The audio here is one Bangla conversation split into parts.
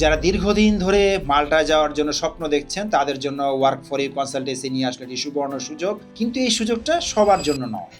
যারা দীর্ঘদিন ধরে মাল্টা যাওয়ার জন্য স্বপ্ন দেখছেন, তাদের জন্য ওয়ার্ক ফর ইউ কনসালটেন্সি নিয়ে আসলে সুবর্ণ সুযোগ। কিন্তু এই সুযোগটা সবার জন্য নয়।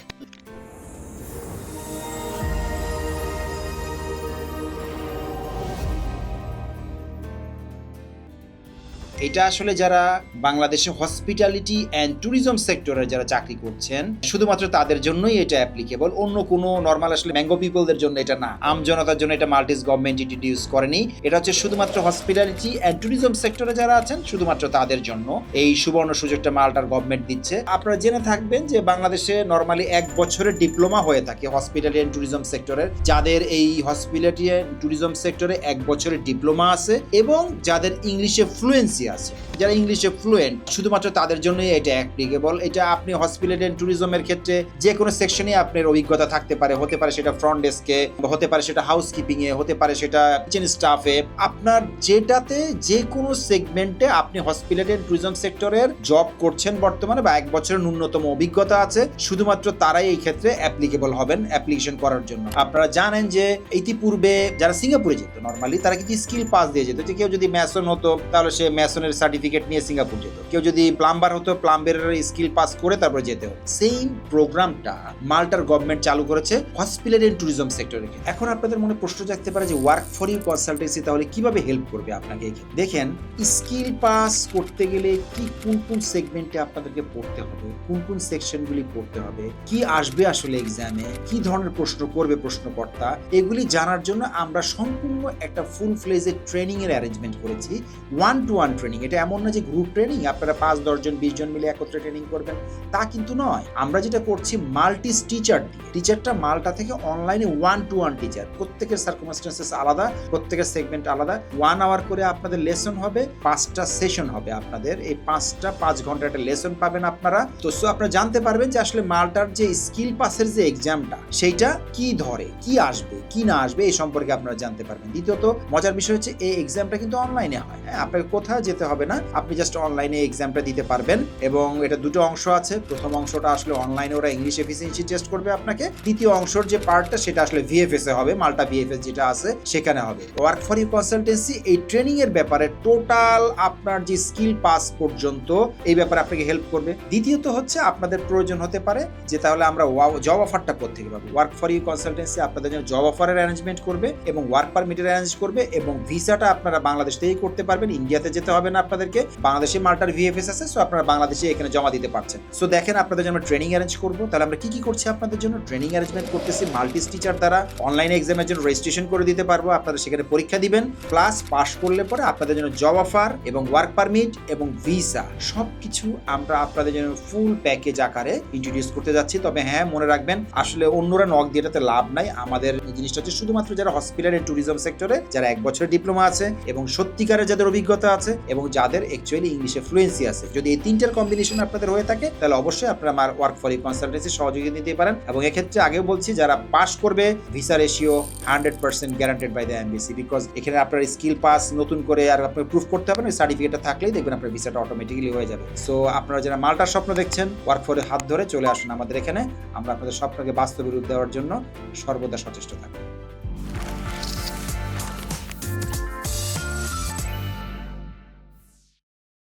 এটা আসলে যারা বাংলাদেশে হসপিটালিটি অ্যান্ড ট্যুরিজম সেক্টরে যারা চাকরি করছেন, শুধুমাত্র তাদের জন্যই এটা অ্যাপ্লিকেবল অন্য কোনো নর্মাল আসলে ম্যাঙ্গো পিপলদের জন্য এটা না। আম জনতার জন্য এটা মাল্টিস গভর্নমেন্ট ইন্ট্রোডিউস করেনি। এটা হচ্ছে শুধুমাত্র হসপিটালিটি অ্যান্ড ট্যুরিজম সেক্টরে যারা আছেন, শুধুমাত্র তাদের জন্য। এই সুবর্ণ সুযোগটা মাল্টার গভর্নমেন্ট দিচ্ছে। আপনারা জেনে থাকবেন যে বাংলাদেশে নর্মালি এক বছরের ডিপ্লোমা হয়ে থাকে হসপিটালিটি অ্যান্ড ট্যুরিজম সেক্টরের যাদের এই হসপিটালিটি অ্যান্ড ট্যুরিজম সেক্টরে এক বছরের ডিপ্লোমা আছে এবং যাদের ইংলিশে ফ্লুয়েন্সি আছে যারা ইংলিশে ফ্লুয়েন্ট শুধুমাত্র তাদের জন্যই এটা অ্যাপ্লিকেবল এটা আপনি হসপিটালিটি অ্যান্ড ট্যুরিজমের ক্ষেত্রে যে কোনো সেকশনে আপনার অভিজ্ঞতা থাকতে পারে। হতে পারে সেটা ফ্রন্ট ডেস্কে হতে পারে সেটা হাউসকিপিং এ হতে পারে সেটা কিচেন স্টাফে আপনার যেটাতে যে কোনো সেগমেন্টে আপনি হসপিটালিটি অ্যান্ড ট্যুরিজম সেক্টরের জব করছেন বর্তমানে বা এক বছরের ন্যূনতম অভিজ্ঞতা আছে, শুধুমাত্র তারাই এই ক্ষেত্রে অ্যাপ্লিকেবল হবেন অ্যাপ্লিকেশন করার জন্য। আপনারা জানেন যে ইতিপূর্বে যারা সিঙ্গাপুরে যেত নর্মালি তারা কিন্তু স্কিল পাস দিয়ে যেত। যে কেউ যদি ম্যাসন হতো, তাহলে সে ম্যাসনের সার্টিফিকেট নিয়ে সিঙ্গাপুর যেত। কেউ যদি প্লাম্বার হতো প্লাম্বারের স্কিল পাস করে তারপরে যেতে হতো। সেম প্রোগ্রামটা মাল্টার গভর্নমেন্ট চালু করেছে হসপিটাল এন্ড ট্যুরিজম সেক্টরে এখন আপনাদের মনে প্রশ্ন জাগতে পারে যে ওয়ার্ক ফর ইউ কনসালটেন্সি তাহলে কীভাবে হেল্প করবে আপনাকে দেখেন স্কিল পাস করতে গেলে কি কোন কোন সেগমেন্টে আপনাদেরকে পড়তে হবে, কোন কোন সেকশনগুলি পড়তে হবে, কি আসবে আসলে এক্সামে কি ধরনের প্রশ্ন করবে প্রশ্নকর্তা, এগুলি জানার জন্য আমরা সম্পূর্ণ একটা ফুল ফ্লেজের ট্রেনিং এর অ্যারেঞ্জমেন্ট করেছি ওয়ান টু ওয়ান ট্রেনিং এটা এমন না যে গ্রুপ ট্রেনিং আপনারা পাঁচ দশজন বিশ জন মিলে একত্রে ট্রেনিং করবেন। তা কিন্তু নয়। আমরা যেটা করছি মাল্টিস টিচার টিচারটা মালটা থেকে অনলাইনে ওয়ান টু ওয়ান টিচার প্রত্যেকের সার্কমস্টেন্সেস আলাদা, প্রত্যেকের সেগমেন্ট আলাদা। ওয়ান আওয়ার করে আপনাদের লেসন হবে, পাঁচটা সেশন হবে আপনাদের। এই পাঁচটা, পাঁচ ঘণ্টা একটা লেসন পাবেন আপনারা। তো সো আপনারা জানতে পারবেন যে আসলে মালটার যে স্কিল পাসের যে এক্সামটা সেইটা কি ধরে, কি আসবে, কি না আসবে, এই সম্পর্কে আপনারা জানতে পারবেন। দ্বিতীয়ত, মজার বিষয় হচ্ছে, এই এক্সামটা কিন্তু অনলাইনে হয়। হ্যাঁ আপনাকে কোথাও যেতে হবে না। আপনি জাস্ট অনলাইনে এক্সামটা দিতে পারবেন এবং এটা দুটো অংশ আছে। প্রথম অংশটা আসলে অনলাইনে ওরা ইংলিশ এফিসিয়েন্সি টেস্ট করবে আপনাকে। দ্বিতীয় অংশর যে পার্টটা সেটা আসলে ভিএফএস এ হবে, মাল্টা ভিএফএস যেটা আছে সেখানে হবে। ওয়ার্ক ফর ইউ কনসালটেন্সি এই ট্রেনিং এর ব্যাপারে টোটাল আপনার যে স্কিল পাস পর্যন্ত এই ব্যাপারে আপনাকে হেল্প করবে। দ্বিতীয়ত হচ্ছে আপনাদের প্রয়োজন হতে পারে যে তাহলে আমরা জব অফারটা কোথেকে পাবো? ওয়ার্ক ফর ইউ কনসালটেন্সি আপনাদের জন্য জব অফারের অ্যারেঞ্জমেন্ট করবে এবং ওয়ার্ক পারমিটের অ্যারেঞ্জ করবে এবং ভিসাটা আপনারা বাংলাদেশ থেকেই করতে পারবেন ইন্ডিয়াতে যেতে হবে না আপনাদেরকে। বাংলাদেশে মাল্টার ভিএফএস আছে সো আপনারা বাংলাদেশে এখানে জমা দিতে পারছেন। সো দেখেন আপনাদের জন্য ট্রেনিং অ্যারেঞ্জ করব। তাহলে আমরা কি কি করছি আপনাদের জন্য? ট্রেনিং অ্যারেঞ্জমেন্ট করতেছি মাল্টি টিচার দ্বারা। অনলাইন এক্সামের জন্য রেজিস্ট্রেশন করে দিতে পারব। আপনারা সেখানে পরীক্ষা দিবেন। প্লাস পাস করলে পরে আপনাদের জন্য জব অফার এবং ওয়ার্ক পারমিট এবং ভিসা সব কিছু আমরা আপনাদের জন্য ফুল প্যাকেজ আকারে ইন্ট্রোডিউস করতে যাচ্ছি। তবে হ্যাঁ মনে রাখবেন, আসলে অন্যরা নক দিয়ে এটাতে লাভ নাই। আমাদের জিনিসটা হচ্ছে শুধুমাত্র যারা হসপিটাল এন্ড ট্যুরিজম সেক্টরে যারা এক বছরের ডিপ্লোমা আছে এবং সত্যিকারের যাদের অভিজ্ঞতা আছে এবং যাদের অ্যাকচুয়ালি ইংলিশে ফ্লুয়েন্সি আছে। যদি এই তিনটার কম্বিনেশন আপনাদের হয়ে থাকে, তাহলে অবশ্যই আপনারা আমার ওয়ার্ক ফর ইউ কনসালটেন্সি সহযোগিতা নিতে পারেন এবং এক্ষেত্রে আগেও বলছি, যারা পাস করবে visa ratio hundred percent guaranteed by the MBC because এখানে আপনার স্কিল পাস নতুন করে আর আপনার প্রুফ করতে হবে না সার্টিফিকেটটা থাকলেই দেখবেন আপনার ভিসাটা অটোমেটিক্যালি হয়ে যাবে। সো আপনারা যারা মাল্টার স্বপ্ন দেখছেন ওয়ার্ক ফরে হাত ধরে চলে আসুন আমাদের এখানে। আমরা আপনাদের স্বপ্নকে বাস্তবে রূপ দেওয়ার জন্য সর্বদা সচেষ্ট Thank you.